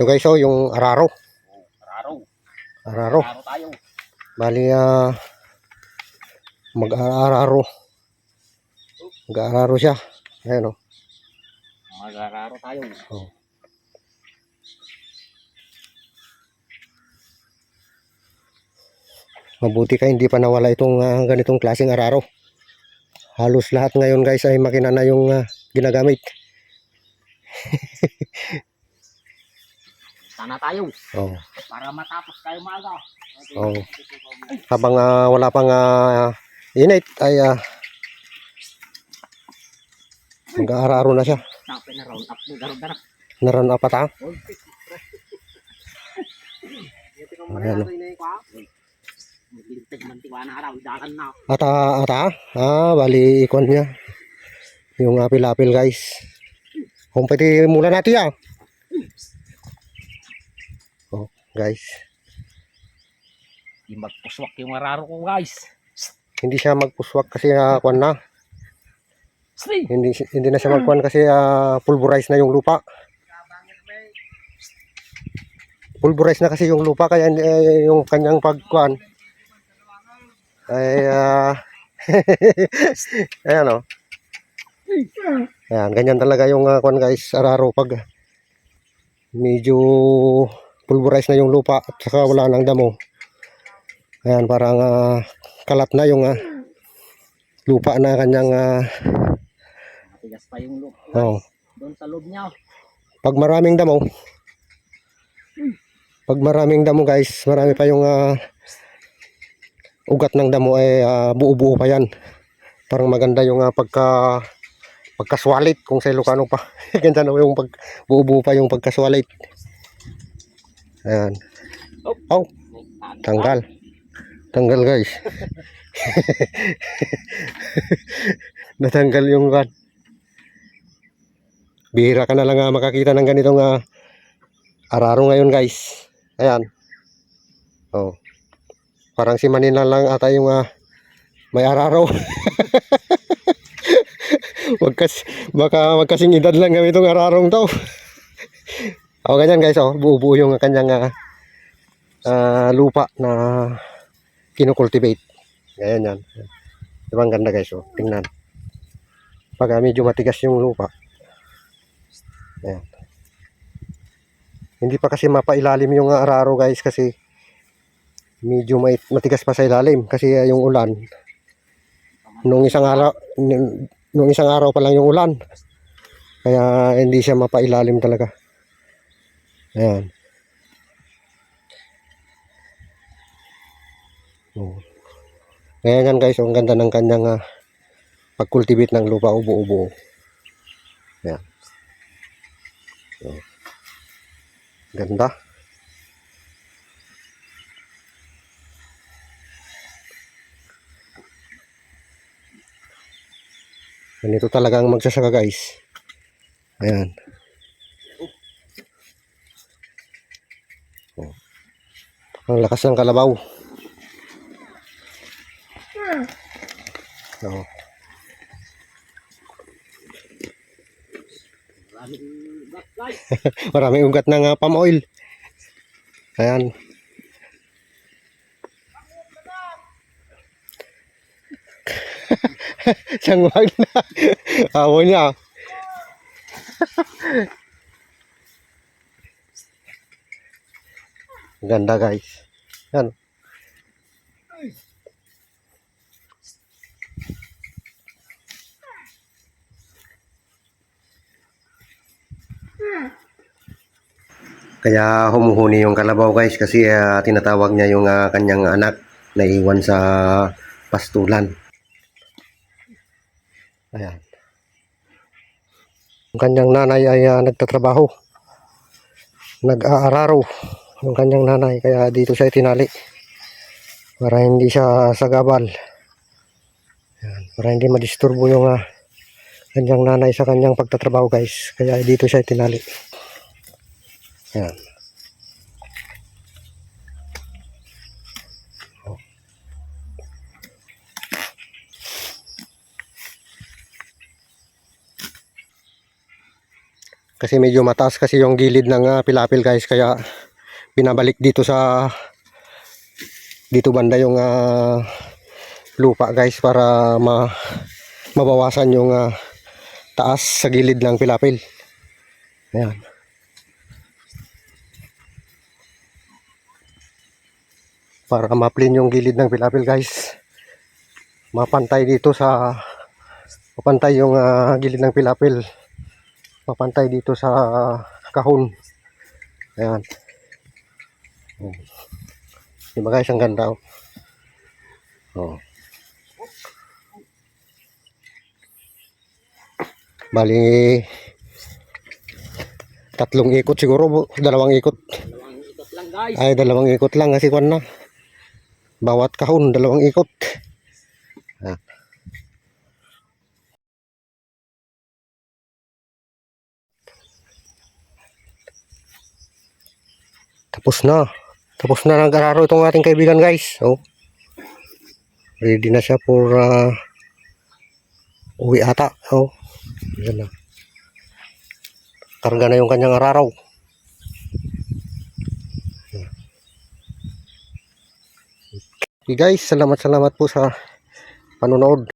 Ito guys, oh, yung araro. Araw. Araro. Araw tayo. Bali, ah, mag-araro. Mag-araro siya. Ayan, oh. Mag-araro tayo. Oh. Mabuti ka hindi pa nawala itong ah, ganitong klaseng araro. Halos lahat ngayon guys ay makina na yung ah, ginagamit. Sana tayo. Oh. Para matapos tayo maaga. Oh. Habang ah, wala pang ah, init ay ah, mag-aararo na siya. Sabi na round up. Garod na. Naran apat ah. Ayan, oh. Ata, ata, ah, bali ikon niya. Yung apil-apil guys. Pwede mula natin ah. Guys. Di magpuswak yung araro ko guys. Hindi siya magpuswak kasi uh, kwan na. Stay. Hindi, hindi na siya magkwan kasi ah, pulverize na yung lupa. Pulverize na kasi yung lupa kaya eh, yung kanyang pagkwan ay ah, ayan oh. Ayan, ganyan talaga yung uh, kwan guys, araro pag medyo pulverize na yung lupa at saka wala nang damo. Ayan, parang ah, kalat na yung ah, lupa na kanyang ah, Matigas pa yung loob. oh, Doon sa loob niya. pag maraming damo pag maraming damo guys marami pa yung ah, ugat ng damo ay ah, buo-buo pa yan parang maganda yung ah, pagka pagkaswalit kung sa Ilocano pa ganda na yung pag buo-buo pa yung pagkaswalit ayan. Oh. Tanggal. Tanggal guys. Natanggal yung kan. Bihira ka na lang ah, makakita ng ganitong ah, araro ngayon guys. Ayan. Oh. Parang si Manila lang ata yung ah, may araro. Magkas, baka magkasing edad lang kami itong ararong to oh ganyan guys oh. Buo-buo yung kanyang ah, lupa na kinukultivate. Ganyan yan. Diba ang ganda guys oh. Tingnan. Pag ah, medyo matigas yung lupa. Ayan. Hindi pa kasi mapailalim yung araro guys kasi medyo matigas pa sa ilalim kasi ah, yung ulan. Nung isang araw nung isang araw pa lang yung ulan. Kaya hindi siya mapailalim talaga ayan oh. Ayan yan guys, oh, ang ganda ng kanyang ah, pag-cultivate ng lupa ubo-ubo. Ayan. Ganda. Ganito talaga ang magsasaka guys. Ayan. Ang lakas ng kalabaw. Oh. Ugat guys. Maraming ugat ng uh, palm oil. Ayan. Siyang wag na. Awo niya. Ganda guys. Yan. Kaya humuhuni yung kalabaw guys kasi ah, tinatawag niya yung ah, kanyang anak na iwan sa pastulan. Ayan. Yung kanyang nanay ay ah, nagtatrabaho. Nag-aararo yung kanyang nanay kaya dito siya itinali. Para hindi siya sagabal. Ayan. Para hindi madisturbo yung ah, kanyang nanay sa kanyang pagtatrabaho guys. Kaya dito siya itinali. Ayan. Kasi medyo mataas kasi yung gilid ng ah, pilapil guys kaya binabalik dito sa dito banda yung ah, lupa guys para ma mabawasan yung ah, taas sa gilid ng pilapil. Ayan. Para ma-plane yung gilid ng pilapil guys. Mapantay dito sa mapantay yung ah, gilid ng pilapil. Mapantay dito sa kahon. Ayan. Oh. Diba guys, ang ganda oh. Oh. Bali tatlong ikot siguro, dalawang ikot. Dalawang ikot lang guys. Ay, dalawang ikot lang kasi kwan na. Bawat kahon, dalawang ikot. Ah. Tapos na. Tapos na nag-araro itong ating kaibigan guys. Oh. Ready na siya for ah, uwi ata. Oh. Yan na. Karga na yung kanyang araraw. Okay guys, salamat salamat po sa panonood.